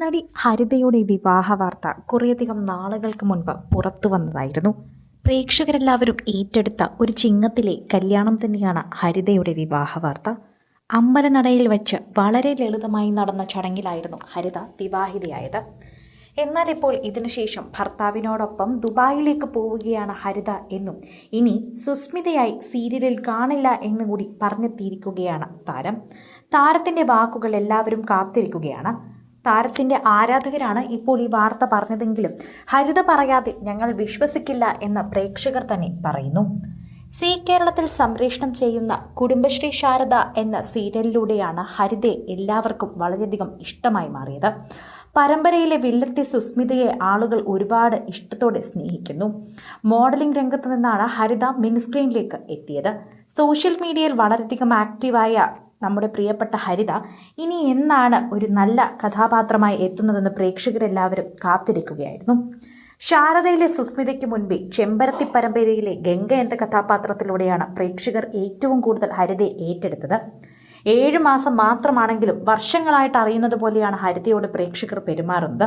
നടി ഹരിതയുടെ വിവാഹ വാർത്ത കുറേയധികം നാളുകൾക്ക് മുൻപ് പുറത്തു വന്നതായിരുന്നു. പ്രേക്ഷകരെല്ലാവരും ഏറ്റെടുത്ത ഒരു ചിങ്ങത്തിലെ കല്യാണം തന്നെയാണ് ഹരിതയുടെ വിവാഹ വാർത്ത. അമ്പലനടയിൽ വെച്ച് വളരെ ലളിതമായി നടന്ന ചടങ്ങിലായിരുന്നു ഹരിത വിവാഹിതയായത്. എന്നാൽ ഇപ്പോൾ ഇതിനുശേഷം ഭർത്താവിനോടൊപ്പം ദുബായിലേക്ക് പോവുകയാണ് ഹരിത എന്നും ഇനി സുസ്മിതയായി സീരിയലിൽ കാണില്ല എന്നും കൂടി പറഞ്ഞെത്തിയിരിക്കുകയാണ് താരം. താരത്തിന്റെ വാക്കുകൾ എല്ലാവരും കാത്തിരിക്കുകയാണ്. താരത്തിന്റെ ആരാധകരാണ് ഇപ്പോൾ ഈ വാർത്ത പറഞ്ഞതെങ്കിലും ഹരിത പറയാതെ ഞങ്ങൾ വിശ്വസിക്കില്ല എന്ന് പ്രേക്ഷകർ തന്നെ പറയുന്നു. സി കേരളത്തിൽ സംപ്രേഷണം ചെയ്യുന്ന കുടുംബശ്രീ ശാരദ എന്ന സീരിയലിലൂടെയാണ് ഹരിതയെ എല്ലാവർക്കും വളരെയധികം ഇഷ്ടമായി മാറിയത്. പരമ്പരയിലെ വില്ലത്തി സുസ്മിതയെ ആളുകൾ ഒരുപാട് ഇഷ്ടത്തോടെ സ്നേഹിക്കുന്നു. മോഡലിംഗ് രംഗത്ത് നിന്നാണ് ഹരിത മിനിസ്ക്രീനിലേക്ക് എത്തിയത്. സോഷ്യൽ മീഡിയയിൽ വളരെയധികം ആക്റ്റീവായ നമ്മുടെ പ്രിയപ്പെട്ട ഹരിത ഇനി എന്നാണ് ഒരു നല്ല കഥാപാത്രമായി എത്തുന്നതെന്ന് പ്രേക്ഷകരെല്ലാവരും കാത്തിരിക്കുകയായിരുന്നു. ശാരദയിലെ സുസ്മിതയ്ക്ക് മുൻപേ ചെമ്പരത്തി പരമ്പരയിലെ ഗംഗ എന്ന കഥാപാത്രത്തിലൂടെയാണ് പ്രേക്ഷകർ ഏറ്റവും കൂടുതൽ ഹരിതയെ ഏറ്റെടുത്തത്. ഏഴ് മാസം മാത്രമാണെങ്കിലും വർഷങ്ങളായിട്ട് അറിയുന്നത് പോലെയാണ് ഹരിതയോട് പ്രേക്ഷകർ പെരുമാറുന്നത്.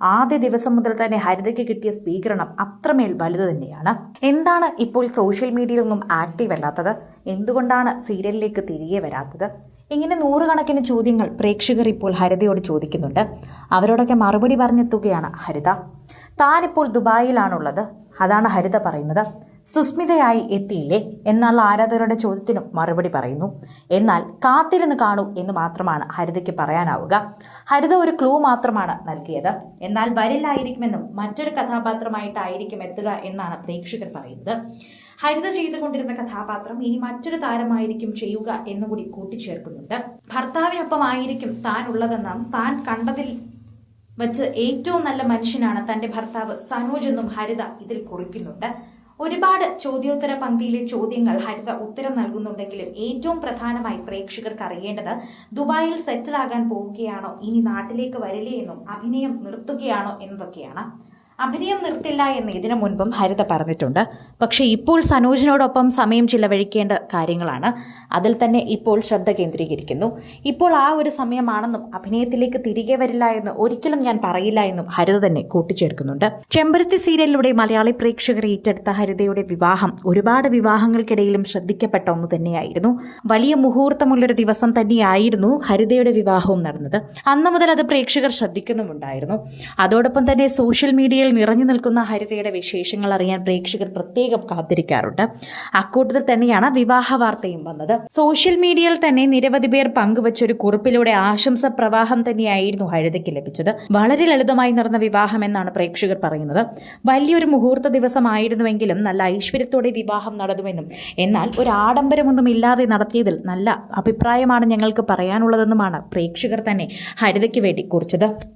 ആദ്യ ദിവസം മുതൽ തന്നെ ഹരിതയ്ക്ക് കിട്ടിയ സ്വീകരണം അത്രമേൽ വലുത് തന്നെയാണ്. എന്താണ് ഇപ്പോൾ സോഷ്യൽ മീഡിയയിലൊന്നും ആക്റ്റീവ് അല്ലാത്തത്? എന്തുകൊണ്ടാണ് സീരിയലിലേക്ക് തിരികെ വരാത്തത്? ഇങ്ങനെ നൂറുകണക്കിന് ചോദ്യങ്ങൾ പ്രേക്ഷകർ ഇപ്പോൾ ഹരിതയോട് ചോദിക്കുന്നുണ്ട്. അവരോടൊക്കെ മറുപടി പറഞ്ഞെത്തുകയാണ് ഹരിത. താനിപ്പോൾ ദുബായിലാണുള്ളത്. അതാണ് ഹരിത പറയുന്നത്. സുസ്മിതയായി എത്തിയില്ലേ എന്നുള്ള ആരാധകരുടെ ചോദ്യത്തിനും മറുപടി പറയുന്നു. എന്നാൽ കാത്തിരുന്ന് കാണൂ എന്ന് മാത്രമാണ് ഹരിതയ്ക്ക് പറയാനാവുക. ഹരിത ഒരു ക്ലൂ മാത്രമാണ് നൽകിയത്. എന്നാൽ വരില്ലായിരിക്കുമെന്നും മറ്റൊരു കഥാപാത്രമായിട്ടായിരിക്കും എത്തുക എന്നാണ് പ്രേക്ഷകർ പറയുന്നത്. ഹരിത ചെയ്തുകൊണ്ടിരുന്ന കഥാപാത്രം ഇനി മറ്റൊരു താരമായിരിക്കും ചെയ്യുക എന്നുകൂടി കൂട്ടിച്ചേർക്കുന്നുണ്ട്. ഭർത്താവിനൊപ്പം ആയിരിക്കും താൻ ഉള്ളതെന്നും താൻ കണ്ടതിൽ വച്ച് ഏറ്റവും നല്ല മനുഷ്യനാണ് തന്റെ ഭർത്താവ് സനോജ് എന്നും ഹരിത ഇതിൽ കുറിക്കുന്നുണ്ട്. ഒരുപാട് ചോദ്യോത്തര പങ്ക്തിയിലെ ചോദ്യങ്ങൾ ഹരിത ഉത്തരം നൽകുന്നുണ്ടെങ്കിലും ഏറ്റവും പ്രധാനമായി പ്രേക്ഷകർക്ക് അറിയേണ്ടത് ദുബായിൽ സെറ്റിൽ സെറ്റിലാകാൻ പോവുകയാണോ? ഇനി നാട്ടിലേക്ക് വരില്ലേ എന്നും അഭിനയം നിർത്തുകയാണോ എന്നതൊക്കെയാണ്. അഭിനയം നിർത്തില്ല എന്ന് ഇതിനു മുൻപും ഹരിത പറഞ്ഞിട്ടുണ്ട്. പക്ഷേ ഇപ്പോൾ സനോജിനോടൊപ്പം സമയം ചിലവഴിക്കേണ്ട കാര്യങ്ങളാണ്. അതിൽ തന്നെ ഇപ്പോൾ ശ്രദ്ധ കേന്ദ്രീകരിക്കുന്നു. ഇപ്പോൾ ആ ഒരു സമയമാണെന്നും അഭിനയത്തിലേക്ക് തിരികെ വരില്ല എന്ന് ഒരിക്കലും ഞാൻ പറയില്ല എന്നും ഹരിത തന്നെ കൂട്ടിച്ചേർക്കുന്നുണ്ട്. ചെമ്പരത്തി സീരിയലിലൂടെ മലയാളി പ്രേക്ഷകർ ഏറ്റെടുത്ത ഹരിതയുടെ വിവാഹം ഒരുപാട് വിവാഹങ്ങൾക്കിടയിലും ശ്രദ്ധിക്കപ്പെട്ട ഒന്ന് തന്നെയായിരുന്നു. വലിയ മുഹൂർത്തമുള്ളൊരു ദിവസം തന്നെയായിരുന്നു ഹരിതയുടെ വിവാഹവും നടന്നത്. അന്ന് മുതൽ അത് പ്രേക്ഷകർ ശ്രദ്ധിക്കുന്നുമുണ്ടായിരുന്നു. അതോടൊപ്പം തന്നെ സോഷ്യൽ മീഡിയയിൽ നിറഞ്ഞു നിൽക്കുന്ന ഹരിതയുടെ വിശേഷങ്ങൾ അറിയാൻ പ്രേക്ഷകർ പ്രത്യേകം കാത്തിരിക്കാറുണ്ട്. അക്കൂട്ടത്തിൽ തന്നെയാണ് വിവാഹ വാർത്തയും വന്നത്. സോഷ്യൽ മീഡിയയിൽ തന്നെ നിരവധി പേർ പങ്കുവച്ച ഒരു കുറിപ്പിലൂടെ ആശംസ പ്രവാഹം തന്നെയായിരുന്നു ഹരിതയ്ക്ക് ലഭിച്ചത്. വളരെ ലളിതമായി നടന്ന വിവാഹം എന്നാണ് പ്രേക്ഷകർ പറയുന്നത്. വലിയൊരു മുഹൂർത്ത ദിവസമായിരുന്നുവെങ്കിലും നല്ല ഐശ്വര്യത്തോടെ വിവാഹം നടന്നുവെന്നും എന്നാൽ ഒരു ആഡംബരമൊന്നും ഇല്ലാതെ നടത്തിയതിൽ നല്ല അഭിപ്രായമാണ് ഞങ്ങൾക്ക് പറയാനുള്ളതെന്നുമാണ് പ്രേക്ഷകർ തന്നെ ഹരിതയ്ക്ക് വേണ്ടി കുറിച്ചത്.